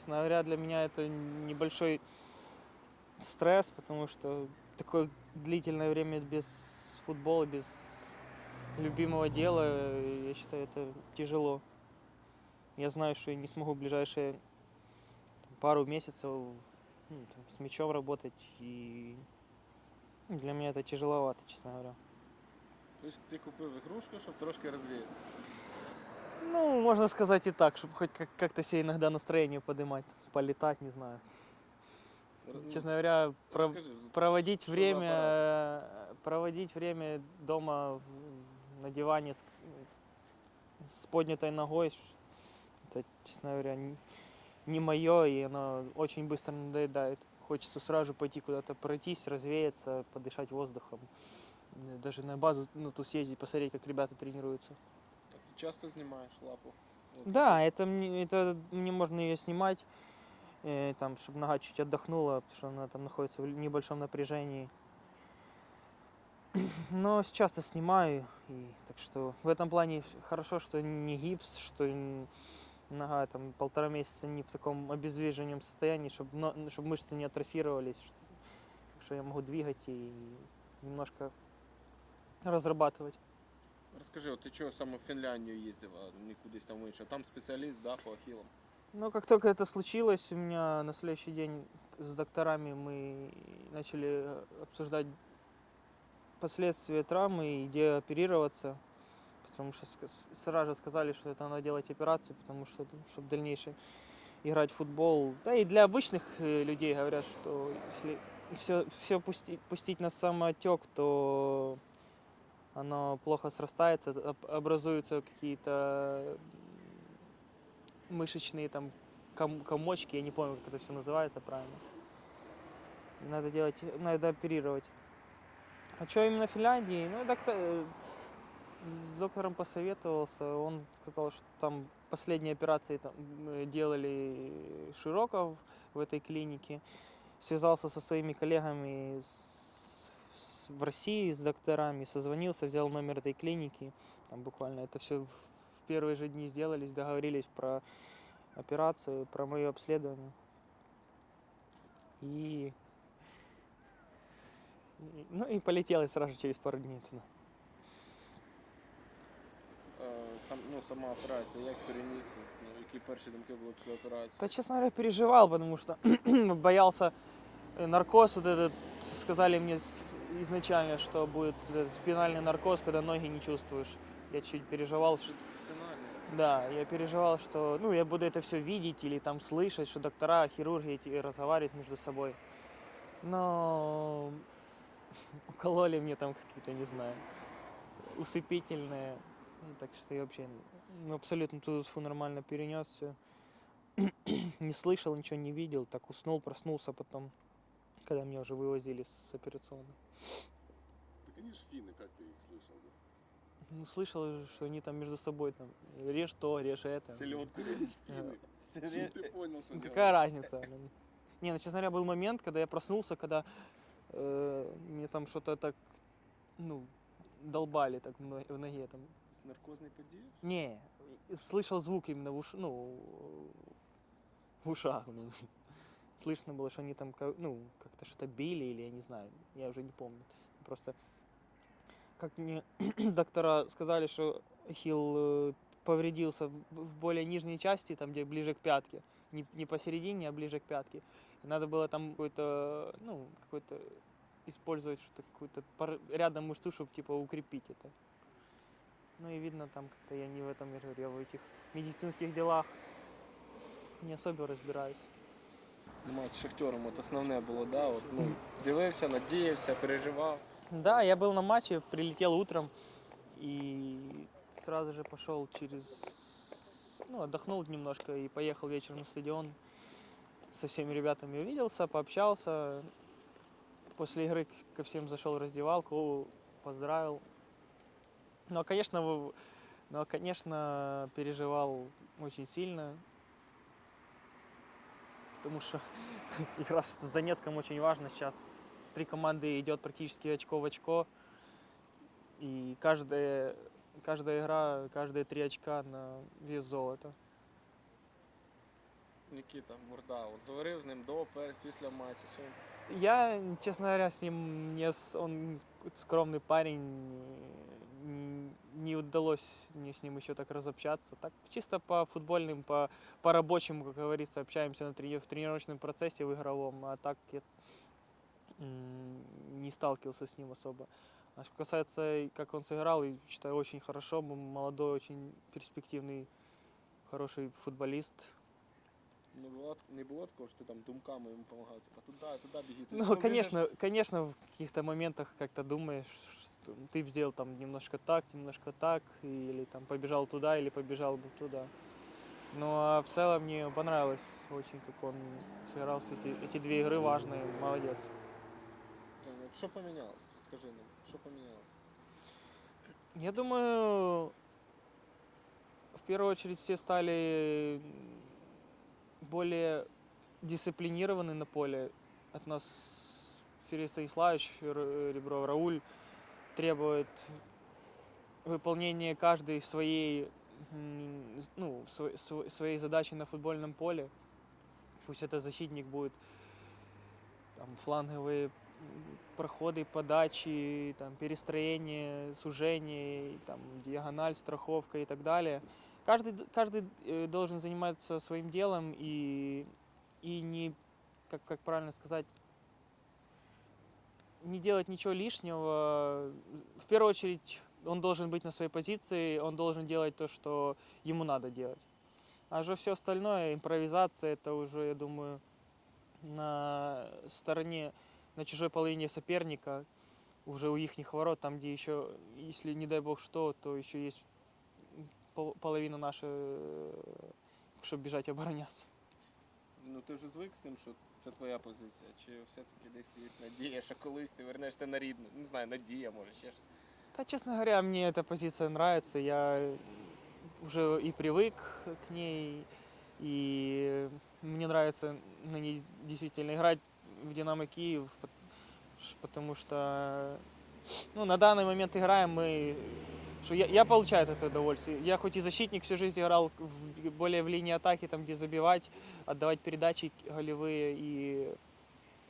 Честно говоря, для меня это небольшой стресс, потому что такое длительное время без футбола, без любимого дела, я считаю, это тяжело. Я знаю, что я не смогу в ближайшие пару месяцев ну, там, с мячом работать, и для меня это тяжеловато, честно говоря. Тобто ти купив ігрушку, щоб трошки розвіятися. Ну, можно сказать и так, чтобы хоть как- как-то себе иногда настроение поднимать, полетать, не знаю. Честно говоря, про- проводить время, проводить время дома на диване с, с поднятой ногой, это, честно говоря, не, не мое, и оно очень быстро надоедает. Хочется сразу пойти куда-то пройтись, развеяться, подышать воздухом. Даже на базу, ну, тут съездить, посмотреть, как ребята тренируются. Часто знімаєш лапу? От Да, это мне, это мне можно ее снимать, э, там, чтобы нога чуть отдохнула, потому что она там находится в небольшом напряжении. Но часто снимаю, и так что в этом плане хорошо, что не гипс, что н- нога там полтора месяца не в таком обездвиженном состоянии, чтобы, чтобы мышцы не атрофировались, что, что я могу двигать и немножко разрабатывать. Розкажи, от ти чого саме в Фінляндію їздив, а не кудись там в інше? Там спеціаліст, да, по ахілам. Ну, как только это случилось, у меня на следующий день с докторами мы начали э, обсуждать последствия травмы и где оперироваться. Потому что ска- с- сразу же сказали, что это надо делать операцию, потому что, чтобы в дальнейшем играть в футбол. Да и для обычных э, людей говорят, что если все, все пустить, пустить на самотек, то оно плохо срастается, об- образуются какие-то мышечные там ком- комочки, я не помню, как это все называется правильно. Надо делать, надо оперировать. А что именно в Финляндии? Ну, доктор, э, с доктором посоветовался, он сказал, что там последние операции там, м, делали Широков в этой клинике. Связался со своими коллегами в России, с докторами, созвонился, взял номер этой клиники. Там буквально это все в в первые же дни сделались, договорились про операцию, про мое обследование. И, и- ну и полетел я сразу через пару дней туда. Е, Сам, ну, сама операція, як переніс, ну, які перші думки були після операції? Да, честно говоря, переживал, потому что боялся э, наркоз вот этот. Сказали мне изначально, что будет этот спинальный наркоз, когда ноги не чувствуешь. Я чуть переживал, что Спі- Спінальний. Да, я переживал, что ну, я буду это все видеть или там слышать, что доктора, хирурги эти разговаривают между собой. Но укололи мне там какие-то, не знаю, усыпительные. Ну, Так что я вообще ну, абсолютно ту фу нормально перенес все. не слышал, ничего не видел, так уснул, проснулся потом, когда меня уже вывозили с операционной. Так они же финны, как ты их слышал? да? Ну, слышал, что они там между собой там режь то, режь это. Селедку режешь финны. Ре- ты понял, что Ну, делать. Какая разница? Ну, Не, ну, честно говоря, был момент, когда я проснулся, когда э, мне там что-то так, ну, долбали так в но- в ноге там. Наркозний подіяв? Не, и слышал звук именно в уш... ну, в ушах. Слышно было, что они там, ну, как-то что-то били или я не знаю, я уже не помню. Просто, как мне доктора сказали, что Хилл э, повредился в более нижней части, там, где ближе к пятке. Не, не посередине, а ближе к пятке. И надо было там какой-то, ну, какой-то использовать что-то, какую-то пар- рядом мышцу, чтобы, типа, укрепить это. Ну и видно там как-то я не в этом, я говорю, я в этих медицинских делах не особо разбираюсь. Матч Шахтером, от основне було, да? От, ну, дивився, надіявся, переживав. Да, я был на матче, прилетел утром и сразу же пошел через, ну, отдохнул немножко и поехал вечером на стадион. Со всеми ребятами увиделся, пообщался. После игры ко всем зашел в раздевалку, поздравил. Ну, а, конечно, ну, а, конечно, переживал очень сильно Потому что игра с Донецком очень важна. Сейчас три команды идет практически очко в очко. И каждая, каждая игра, каждые три очка на вес золота. Нікіта Мурда? От говорив з ним до, пер, після матчу. Що він Я, честно говоря, с ним не с- он скромный парень, н- не удалось мне с ним еще так разобщаться. Так чисто по футбольным, по, по рабочим, как говорится, общаемся на трени- в тренировочном процессе в игровом, а так я не сталкивался с ним особо. А что касается, как он сыграл, и считаю, очень хорошо, молодой, очень перспективный, хороший футболист. не було, не було такого, що ти там думками йому допомагав, типа туди біги. туди. Ну, конечно, конечно, в каких-то моментах как-то думаешь, что ты сделал там немножко так, немножко так, или там побежал туда, или побежал бы туда. Ну, а в целом мне понравилось очень, как он сыграл эти, эти две игры важные, молодец. Та, от Що помінялось? Скажи нам, що помінялось? Я думаю, в первую очередь все стали более дисциплинированы на поле. От нас Сергей Станиславович, Р- Ребров, Рауль требует выполнения каждой своей, ну, сво- сво- своей задачи на футбольном поле. Пусть это защитник будет там, фланговые проходы, подачи, там, перестроение, сужение, там, диагональ, страховка и так далее. Каждый, каждый э, должен заниматься своим делом и, и не, как, как правильно сказать, не делать ничего лишнего. В первую очередь он должен быть на своей позиции, он должен делать то, что ему надо делать. А уже все остальное, импровизация, это уже, я думаю, на стороне, на чужой половине соперника, уже у их ворот, там, где еще, если не дай бог что, то еще есть пол- половина наша, чтобы бежать и обороняться Ну ти вже звик з тим, що це твоя позиція, чи все-таки десь є надія, що колись ти вернешся на рідну? Не знаю, надія, може, ще щось. Да, честно говоря, мне эта позиция нравится. Я уже и привык к ней, и мне нравится на ней действительно играть в Динамо Киев, пот- ш- потому что ну, на данный момент играем мы. Что я, я получаю от этого удовольствие. Я хоть и защитник всю жизнь играл в- более в линии атаки, там где забивать, отдавать передачи голевые и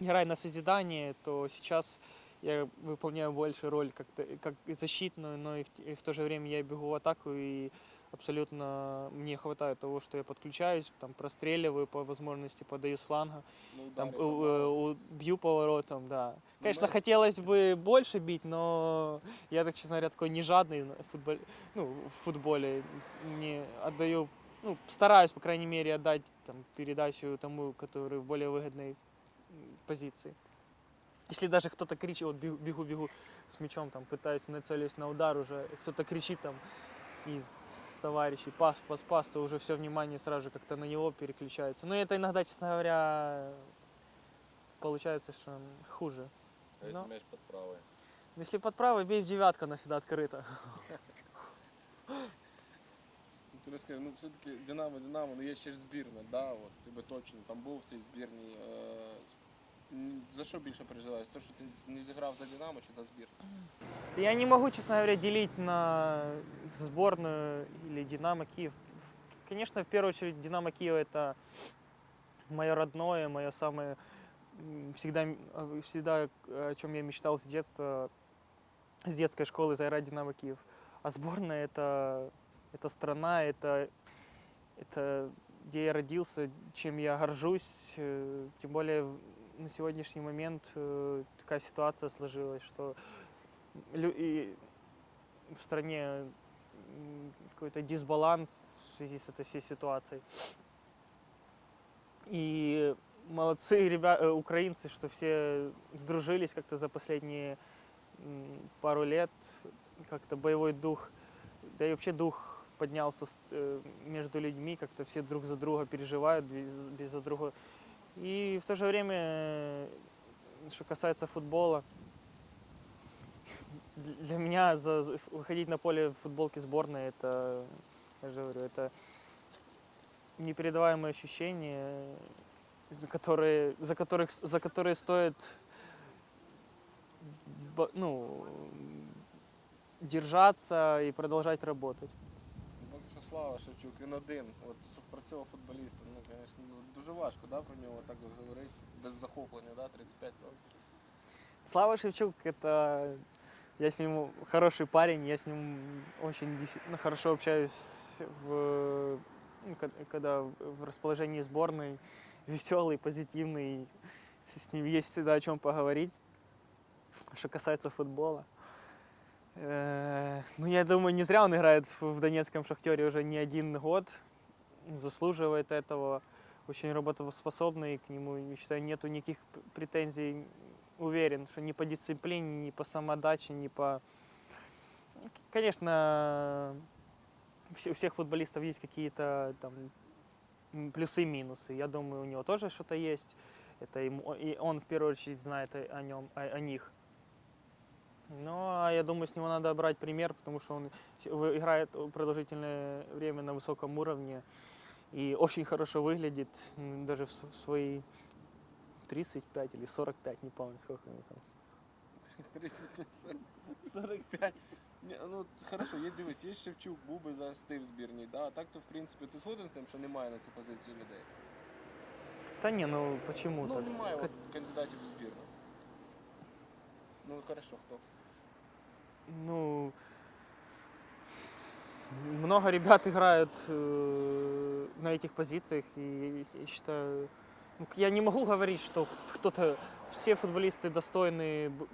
играя на созидание, то сейчас я выполняю больше роль как, как защитную, но и в, и в то же время я бегу в атаку, и абсолютно мне хватает того, что я подключаюсь, там простреливаю по возможности, подаю с фланга, Ну, там, помало. э, бью поворотом, да. Конечно, мы- хотелось бы больше бить, но я, так честно говоря, такой не жадный на футболе, ну, в футболе. Не отдаю, ну, стараюсь, по крайней мере, отдать там, передачу тому, который в более выгодной позиции. Если даже кто-то кричит, вот бегу, бегу, с мячом, там, пытаюсь нацелюсь на удар уже, кто-то кричит там из товарищей, пас, пас, пас, то уже все внимание сразу же как-то на него переключается. Но это иногда, честно говоря, получается, что хуже. А если Ну. мяч под правой? Если под правой, бей в девятку, она всегда открыта. Ну, ти розкажи, ну все-таки Динамо, Динамо, ну є ще ж збірна, да, от, ти би точно там був в цій збірній. Е, м, за що більше переживаєш? То, що ти не зіграв за Динамо чи за збірну? Я не могу, честно говоря, делить на сборную или Динамо Киев. Конечно, в первую очередь Динамо Киев это мое родное, мое самое м, всегда, м, э, всегда о чем я мечтал с детства, с детской школы заиграть в Динамо Киев. А сборная это, это страна, это, это где я родился, чем я горжусь. э, Тем более на сегодняшний момент э, такая ситуация сложилась, что и в стране какой-то дисбаланс в связи с этой всей ситуацией. И молодцы ребята, украинцы, что все сдружились как-то за последние пару лет, как-то боевой дух, да и вообще дух поднялся э, между людьми, как-то все друг за друга переживают, без, за друга. И в то же время, э, что касается футбола, для меня за, выходить на поле в футболке сборной, это, я же говорю, это непередаваемые ощущения, которые, за которых, за которые стоит ну, держаться и продолжать работать. Ну, Поки що Слава Шевчук, він один. От с- про цього футболіста, ну, звісно, ну, дуже важко, да, про нього так от говорити, без захоплення, да, 35 років. Слава Шевчук, это я с ним хороший парень, я с ним очень действительно хорошо общаюсь в, ну, ко- когда в расположении сборной, веселый, позитивный, с с ним есть всегда о чем поговорить. Что касается футбола. Э, Ну, я думаю, не зря он играет в донецком шахтере уже не один год. Заслуживает этого. Очень работоспособный, к нему, я считаю, нету никаких претензий уверен, что ни по дисциплине, ни по самодаче, ни по... Конечно, у всех футболистов есть какие-то там плюсы и минусы. Я думаю, у него тоже что-то есть. Это ему, и он в первую очередь знает о нем, о, о них. Но а я думаю, с него надо брать пример, потому что он с- вы- играет продолжительное время на высоком уровне и очень хорошо выглядит, м, даже в с- в свои 35 или 45, не помню, сколько ему там. 35, 45. Ні, ну от хорошо, є дивись, є Шевчук, був би зараз ти в збірній, да? а так то в принципі ти згоден з тим, що немає на цій позиції людей. Да не, ну почему Ну так? немає Ка- от, кандидатів в збірну. Ну хорошо, хто? Ну, много ребят играют э, на этих позициях, и я считаю, ну, я не могу говорить, что кто-то, все футболисты б-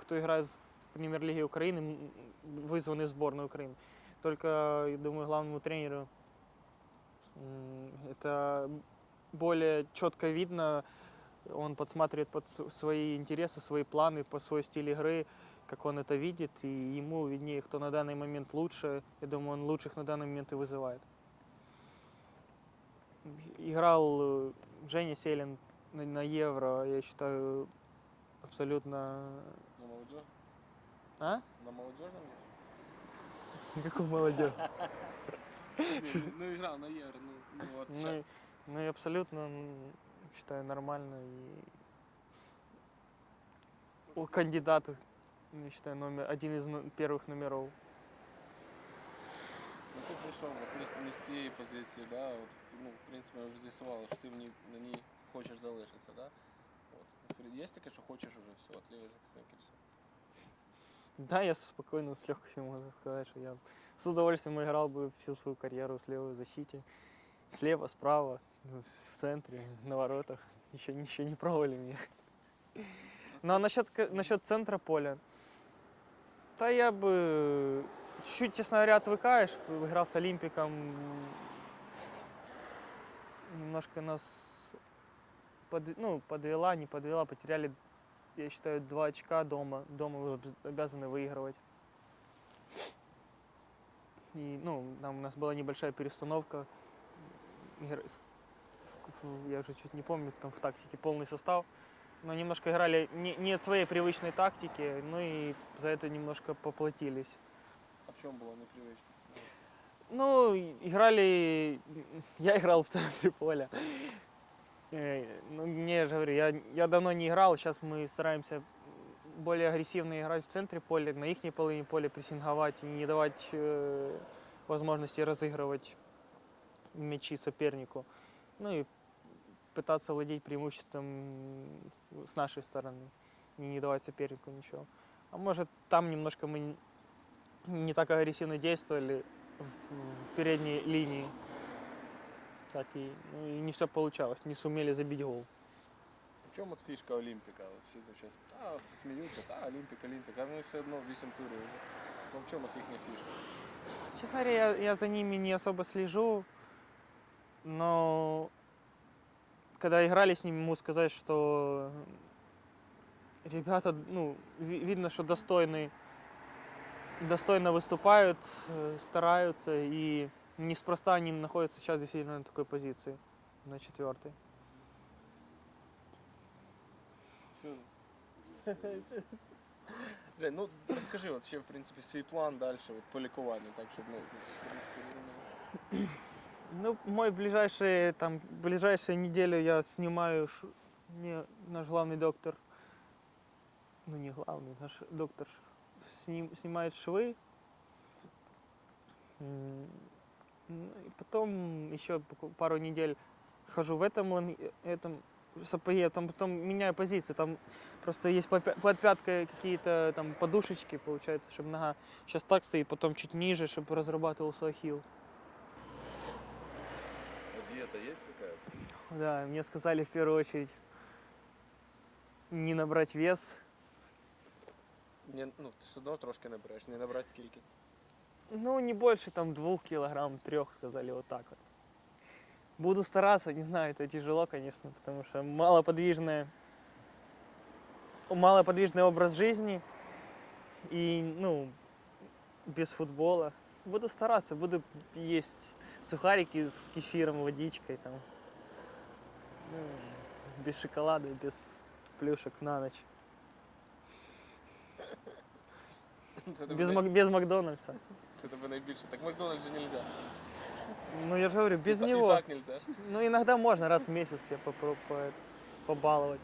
кто играет в премьер-лиге Украины, вызваны в сборную Украины. Только, я думаю, главному тренеру это более четко видно, он подсматривает под свои интересы, свои планы, по свой стиль игры, как он это видит, и ему виднее, кто на данный момент лучше. Я думаю, он лучших на данный момент и вызывает. Играл э, Женя Селин на, на Евро, я считаю, абсолютно... На молодіж? А? На молодіжному? Никакой молодежь. Ні, ну і грав на євро, ну, ну от ще. Ну, и- ну и абсолютно, м, считаю, нормально. И у кандидата, я считаю, номер, один из ну- первых номеров. Ну ти прийшов от, не, з- не з цієї позиції, да? От, ну, в принципі, ми вже з'ясували, що ти в ній, на ній хочеш залишитися, да? От. Є таке, що хочеш уже все, от лівий захисник і все. Да, я спокойно, с легкостью могу сказать, что я с удовольствием играл бы всю свою карьеру с левой защите. Слева, справа, ну, в центре, на воротах. Еще, еще не пробовали меня. Ну а насчет, к- насчет центра поля, да я бы чуть-чуть, честно говоря, отвыкаешь. Играл с Олимпиком. Немножко нас под- ну, подвела, не подвела, потеряли, я считаю, два очка дома. Дома обязаны выигрывать. И, ну, там у нас была небольшая перестановка. Я уже чуть не помню, там в тактике полный состав. Но немножко играли не, не от своей привычной тактики, ну и за это немножко поплатились. А в чому було непривично? Ну, играли... Я играл в центре поля. Э, Ну, мне я же говорю, я, я давно не играл, сейчас мы стараемся более агрессивно играть в центре поля, на их половине поля прессинговать и не давать э, возможности разыгрывать мячи сопернику. Ну и пытаться владеть преимуществом с нашей стороны, не, не давать сопернику ничего. А может, там немножко мы н- не так агрессивно действовали в, в передней линии. Так и, ну, и не все получалось, не сумели забить гол. В чому от фішка Олімпіка? От Всі зараз та, сміються, та, Олімпік, Олімпік, а вони все одно 8 турів. вже. Ну в чому от їхня фішка? Честно говоря, я, я за ними не особо слежу, но когда играли с ними, могу сказать, что ребята, ну, ви- видно, что достойны, достойно выступают, э, стараются, и неспроста они находятся сейчас действительно на такой позиции, на четвертой. Жень, ну розкажи, от ще в принципі свій план далі от, по лікуванню, так щоб ну, в принципі, ну, ну, мой ближайший, там, ближайшую неделю я снимаю, ш- мне наш главный доктор, ну не главный, наш доктор сним- снимает швы. Ну, и потом еще пару недель хожу в этом, этом сапоге, там потом меняю позиции, там просто есть под пяткой какие-то там подушечки, получается, чтобы нога сейчас так стоит, потом чуть ниже, чтобы разрабатывался ахилл. А диета есть какая-то? Да, мне сказали в первую очередь не набрать вес, Не, ну, ти все одно трошки не береш, не набрати скільки. ну не больше там двух килограмм, трех, сказали вот так вот. Буду стараться, не знаю, это тяжело, конечно, потому что малоподвижная, малоподвижный образ жизни и, ну, без футбола. Буду стараться, буду есть сухарики с кефиром, водичкой там, ну, без шоколада, без плюшек на ночь, Це тебе, без, най- Мак- без Макдональдса. це тебе найбільше. Так Макдональдс же нельзя. Ну, я же говорю, без і, та- него. І так нельзя. ж. Ну, иногда можно раз в месяц себе попро- по- побаловать.